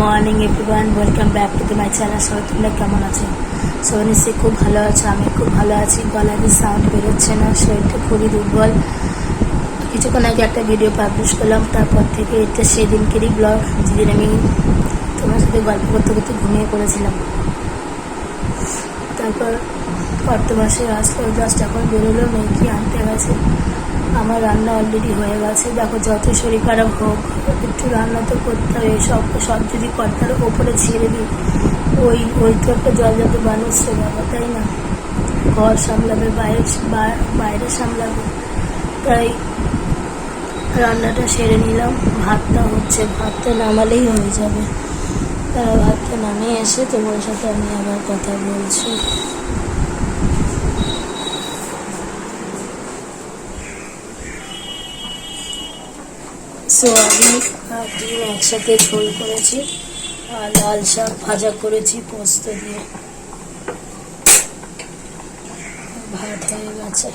Morning everyone welcome back to my channel সবাই তোমরা কেমন আছো? সবাই নিশ্চয়ই খুব ভালো আছো। আমি খুব ভালো আছি। গলারই সাউন্ড বেরোচ্ছে না, শরীরটা খুবই দুর্বল। কিছুক্ষণ আগে একটা ভিডিও পাবলিশ করলাম, তারপর থেকে এটা সেদিনকেরই ব্লগ যেদিন আমি তোমার সাথে গল্প করতে করতে ঘুমিয়ে পড়েছিলাম। তারপর কত মাসে আসলো জাস্ট এখন বেরোলো, মেয়েকে আনতে গেছে। আমার রান্না অলরেডি হয়ে গেছে। দেখো, যত শরীর খারাপ হোক, একটু রান্না তো করতে হবে। সব সব যদি কর্তার ওপরে ছেড়ে দিই, ওই ওই তো একটা জল যত মানুষ তো তাই না? ঘর সামলাবে, বাইরে বাইরে সামলাবে। তাই রান্নাটা সেরে নিলাম। ভাতটা হচ্ছে, ভাতটা নামালেই হয়ে যাবে। তারা ভাতটা নামিয়ে এসে তোমার সাথে আমি আবার কথা বলছি। সোয়াবিন আর ডিম একসাথে ঝোল করেছি, আর লাল শাক ভাজা করেছি পোস্ত দিয়ে। ভাত হয়ে গেছে।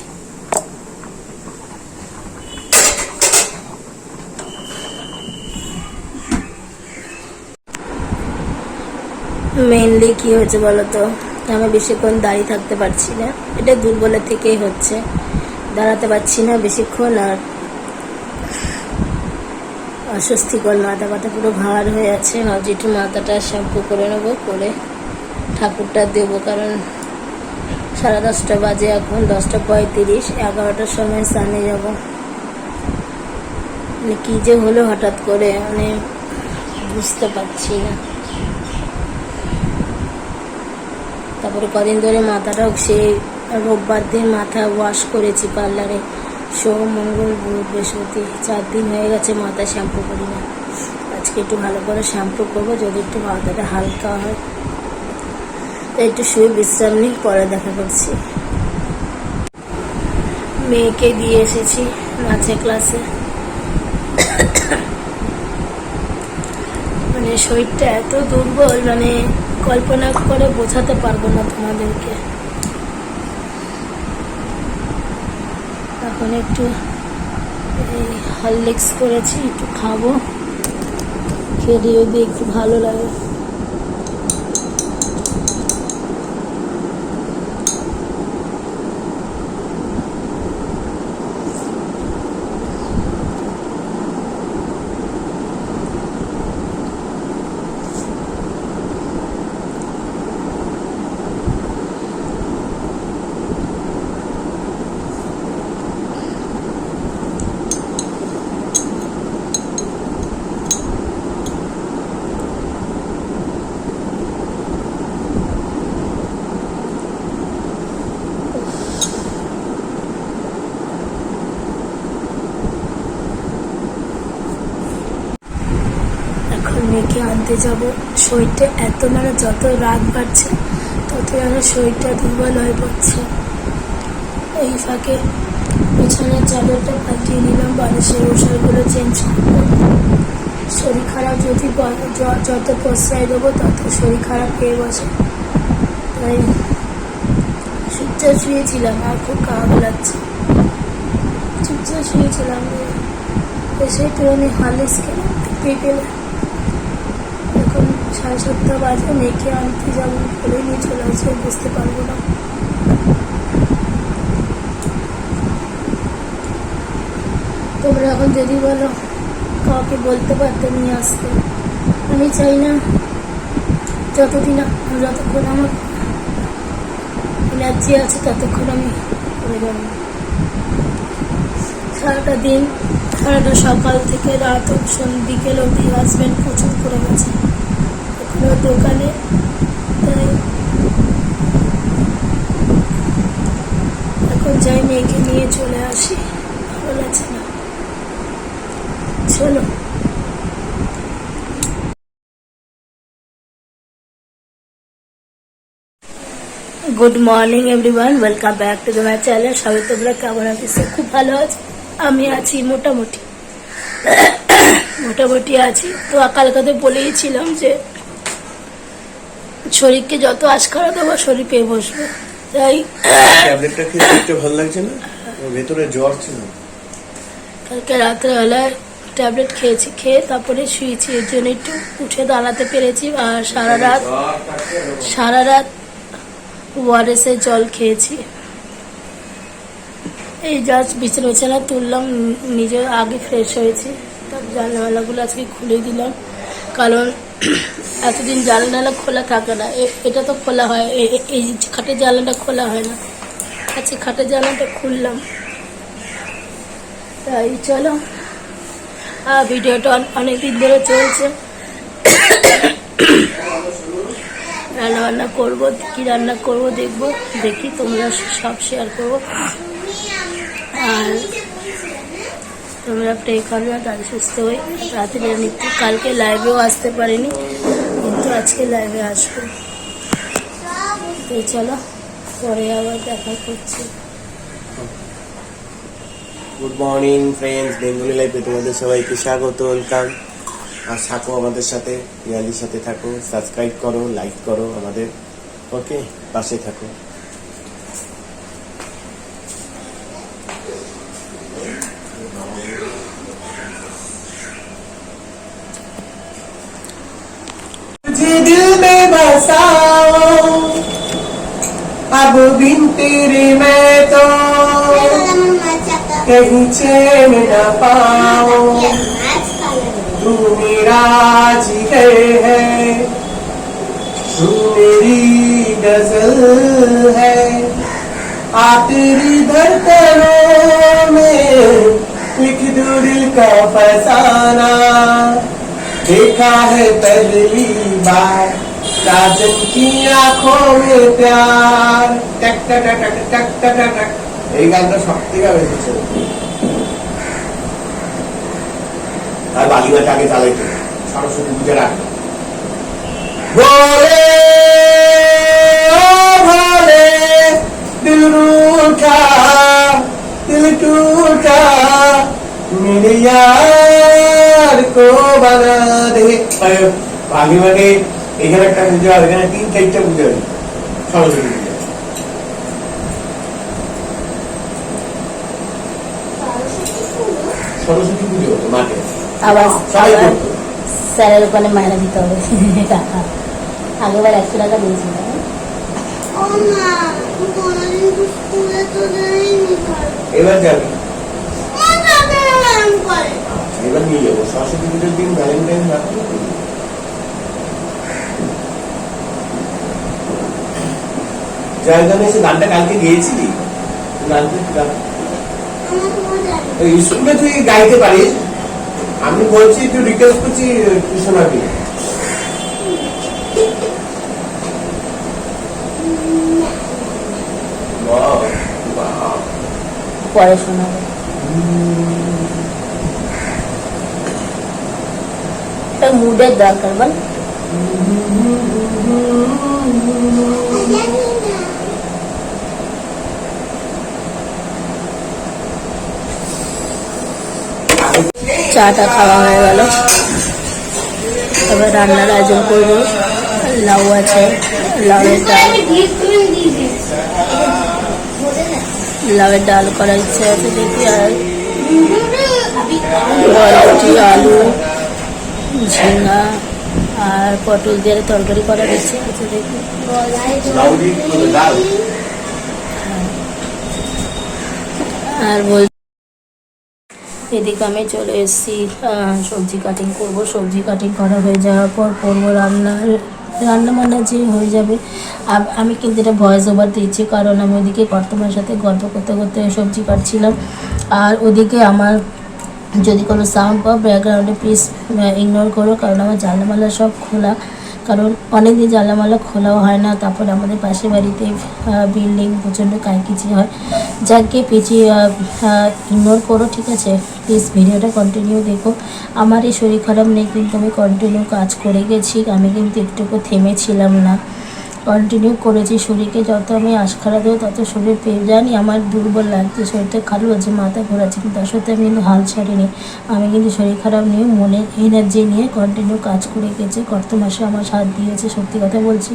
মেনলি কি হয়েছে বলো তো আমি বেশিক্ষণ দাঁড়িয়ে থাকতে পারছি না। এটা দুর্বলের থেকেই হচ্ছে। দাঁড়াতে পারছি না বেশিক্ষণ, আর অস্বস্তিকর মাথা ব্যথা পুরো ভার হয়ে আছে। ভাবছি একটু মাথাটা শ্যাম্পু করে নেব, করে ঠাকুরটা দেবো, কারণ সাড়ে দশটা বাজে এখন, দশটা পঁয়ত্রিশ, এগারোটার সময় স্নানে যাব। মানে কী যে হলো হঠাৎ করে মানে বুঝতে পারছি না। তারপরে কদিন ধরে মাথাটাও সেই রোববার দিন মাথা ওয়াশ করেছি পার্লারে সোম, মঙ্গল, বুধ, বৃহস্পতি, চার দিন হয়ে গেছে মাথা শ্যাম্পু করি না। আজকে একটু ভালো করে শ্যাম্পু করব, যদি একটু মাথাটা হালকা হয়। তাই একটু শুয়ে বিশ্রাম নিই, পরে দেখা করছি। মেয়েকে দিয়ে এসেছি নাচের ক্লাসে মানে শরীরটা এত দুর্বল মানে কল্পনা করে বোঝাতে পারব না তোমাদেরকে। এখন একটু হরলিক্স করেছি একটু খাব। খেয়ে দিয়ে একটু ভালো লাগে এখন আনতে যাব। শরীরটা এত মানে যত রাত বাড়ছে তত যেন শরীরটা দুর্বল হয়ে পড়ছে। এই ফাঁকে বিছানার চাদরটা পাল্টিয়ে নিলাম, বালিশের ওষুধগুলো চেঞ্জ করব। শরীর খারাপ যদি যত প্রশ্রয় দেবো, তত শরীর খারাপ পেয়ে বসে। তাই চুপচাপ শুয়েছিলাম, আর খুব খারাপ লাগছে। চুপচাপ শুয়েছিলাম। এসে একটু আমি হরলিক্স খেলাম পেটেলে এখন সাড়ে সাতটা বাজে, মেয়েকে আনতে যাব বলে নিয়ে চলে আসবে, বুঝতে পারব না। তোমরা এখন যদি বলো, কাউকে বলতে পারতে নিয়ে আসতে। আমি চাই না যতদিন যতক্ষণ আমার এনার্জি আছে ততক্ষণ আমি করে যাব। সারাটা দিন, সারাটা সকাল থেকে রাত বিকেল অবধি হাজব্যান্ড প্রচুর করে গেছে। দোকানে? তাই। এখন যাই মেয়েকে নিয়ে চলে আসি। ভালো না। চলো। Good morning everyone welcome back to my channel সবাই তোমরা কেমন আছিস খুব ভালো আছি? আমি আছি মোটামুটি। মোটামুটি আছি। তো কালকাতে বলেইছিলাম যে শরীরকে যত আশকারা দেবো শরীর পেয়ে বসবে। তাই ট্যাবলেটটা খেয়ে শরীরটা ভালো লাগছে না? ভেতরে জ্বর ছিল। কালকে রাত্রেবেলায় ট্যাবলেট খেয়েছি খেয়ে তারপরে শুয়েছি। এর জন্য একটু উঠে দাঁড়াতে পেরেছি আর সারা রাত সারা রাত ওয়ারেসের জল খেয়েছি। এই জাস্ট বিছানা বিছানা তুললাম নিজে আগে ফ্রেশ হয়েছি। তার জানালাগুলো আজকে খুলে দিলাম। কারণ এতদিন জানালা খোলা থাকে না। এটা তো খোলা হয়। এই খাটের জানলাটা খোলা হয় না। আচ্ছা খাটের জানলাটা খুললাম। তাই চলো। আর ভিডিওটা অনেক দিন ধরে চলছে। রান্না বান্না করব, কী রান্না করব দেখব। দেখি তোমরা সব শেয়ার করব। আর তোমরা প্রে করবে তাদের সুস্থ হয়ে তাড়াতাড়ি আমি কালকে লাইভেও আসতে পারিনি, কিন্তু আজকে লাইভে আসব। তো চলো, পরে আবার দেখা করছি। গুড মর্নিং ফ্রেন্ডস বেঙ্গলি লাইফে তোমাদের সবাইকে স্বাগত ওয়েলকাম আর থাকো আমাদের সাথে, ইয়ালির সাথে থাকো সাবস্ক্রাইব করো লাইক করো আমাদের। ওকে পাশে থাকো। बिन तेरे मैं तो कहीं चैन न पाओ तू मेरा जिगर है, तू मेरी गज़ल है। आ तेरी धड़कनों में लिख दो दिल का फसाना। देखा है पहली बार साजन की आंखों में प्यार टक टक टक टक टक टक टक এই গানটা সব থেকে বেশি চলে আর বালিমাটা আগে চালাইতো সরস্বতী পূজার আগে ভোলে ও ভোলে দিল रूठा दिल टूटा मेरे यार को बना दे বালি মানে এখানে একটা পুজো হয় এখানে তিন চারটা পুজো হয় সরস্বতী পূজা। সরস্বতী পুজো হতো মাঠে। আবার সবাই আবার করতো স্যারের ওখানে মায়না দিতে হবে। টাকা আগেবার একশো টাকা দিয়েছিল। এবার যাবি? এবার নিয়ে যাব। সরস্বতী পুজোর দিন ভ্যালেন্টাইন রাখব জয়গানে এসে গানটা কালকে গেয়েছিলি স্কুলে তুই গাইতে পারিস। আমি বলছি তুই রিকোয়েস্ট করছি তুই শোনাবি বাহ। পরে শোনাবে মুডের দরকার বল। চাটা খাওয়া হয়ে গেল। এবার রান্নার আয়োজন করব। লাউ আছে লাউয়ের ডাল। লাউয়ের ডাল করার ইচ্ছে আছে দেখি আর বরবটি আলু ঝিঙ্গা আর পটল দিয়ে তরকারি করার ইচ্ছে আছে দেখি। আর বল এদিকে আমি চলে এসেছি সবজি কাটিং করব। সবজি কাটিং করা হয়ে যাওয়ার পর করব রান্না। রান্না বান্না যে হয়ে যাবে। আমি কিন্তু এটা ভয়েস ওভার দিচ্ছি কারণ আমি ওদিকে কর্তমার সাথে গল্প করতে করতে সবজি কাটছিলাম। আর ওদিকে আমার যদি কোনো সাউন্ড বা ব্যাকগ্রাউন্ডে প্লিজ ইগনোর করো, কারণ আমার জানলামালা সব খোলা। কারণ অনেক দিন জানলামালা খোলাও হয় না, তারপর আমাদের পাশের বাড়িতে বিল্ডিং প্রচণ্ড কাইকিচি হয়। যাকে পেঁচিয়ে ইগনোর করো, ঠিক আছে? প্লিজ ভিডিওটা কন্টিনিউ দেখো। আমার এই শরীর খারাপ নেই, কিন্তু আমি কন্টিনিউ কাজ করে গেছি। আমি কিন্তু একটুকু থেমেছিলাম না। কন্টিনিউ করেছি। শরীরকে যত আমি আশ আশখারা দেবো, তত শরীর পেয়ে জানি আমার দুর্বল লাগছে, শরীরটা খালি হচ্ছে, মাথা ঘোরাচ্ছে, কিন্তু তার সত্ত্বে আমি কিন্তু হাল ছাড়িনি। আমি কিন্তু শরীর খারাপ নিয়ে, মনে এনার্জি নিয়ে কন্টিনিউ কাজ করে গেছি। কত মাসে আমার সাথ দিয়েছে, সত্যি কথা বলছি।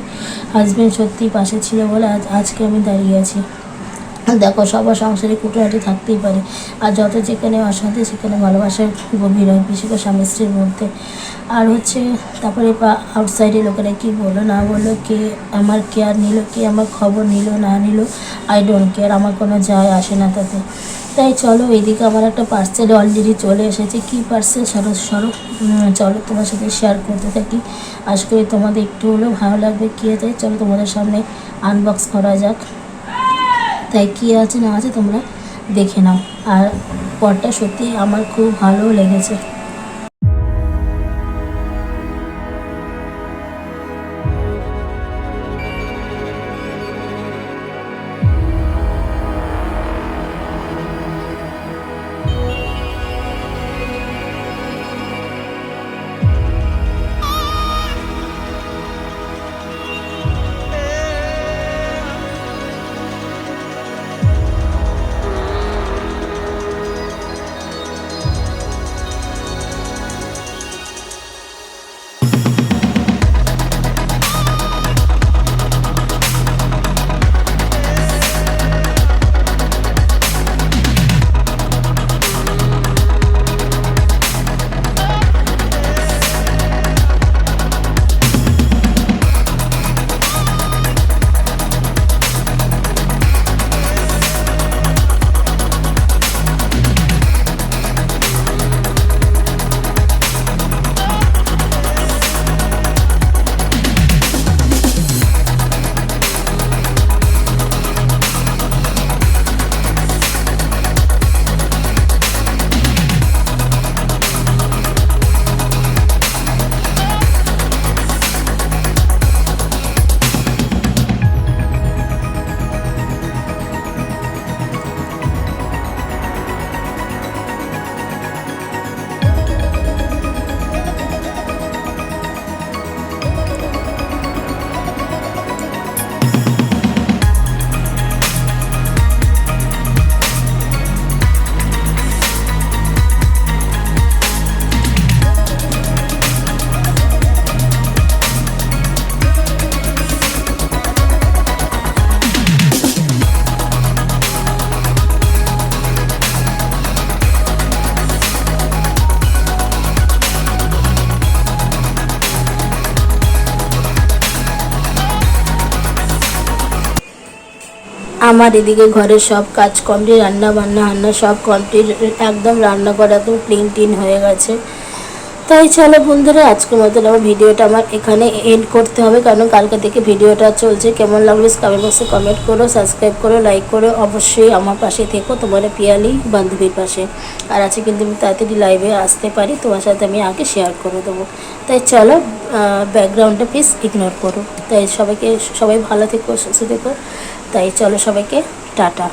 হাজব্যান্ড সত্যি পাশে ছিল বলে আজ, আজকে আমি দাঁড়িয়ে আছি। দেখো, সবার সংসারে কুটোহাটি থাকতেই পারে। আর যত যেখানে অশান্তি, সেখানে ভালোবাসা গভীর হয়, বিশেষ করে স্বামী স্ত্রীর মধ্যে। আর হচ্ছে, তারপরে আউটসাইডে লোকেরা কি বলল? না বলল কে, আমার কেয়ার নিল কে, আমার খবর নিল, না নিল আই ডোন্ট কেয়ার আমার কোনো যায় আসে না তাতে। তাই চলো, এইদিকে আমার একটা পার্সেল অলরেডি চলে এসেছে। কি পার্সেল সরো সরো চলো তোমার সাথে শেয়ার করতে থাকি। আশা করি তোমাদের একটু হলেও ভালো লাগবে। কী আছে চলো তোমাদের সামনে আনবক্স করা যাক। তাই কী আছে না আছে তোমরা দেখে নাও। আর পরটা সত্যি আমার খুব ভালো লেগেছে। আমার এদিকে ঘরের সব কাজ কমপ্লিট রান্না বান্না হান্না সব কমপ্লিট একদম রান্না করা একদম ক্লিন টিন হয়ে গেছে। তাই চলো বন্ধুরা, আজকের মতন আমার ভিডিওটা আমার এখানে এন্ড করতে হবে, কারণ কালকে থেকে ভিডিওটা চলছে। কেমন লাগল কমেন্ট বক্সে কমেন্ট করো সাবস্ক্রাইব করো লাইক করো। অবশ্যই আমার পাশে থেকো, তোমার পিয়ালি বান্ধবীর পাশে। আর আছে কিন্তু আমি তাড়াতাড়ি লাইভে আসতে পারি, তোমার সাথে আমি আগে শেয়ার করে দেবো। তাই চলো ব্যাকগ্রাউন্ডটা প্লিজ ইগনোর করো। তাই সবাইকে, সবাই ভালো থেকো, সুস্থ থেকো। তাই চলো সবাইকে টাটা।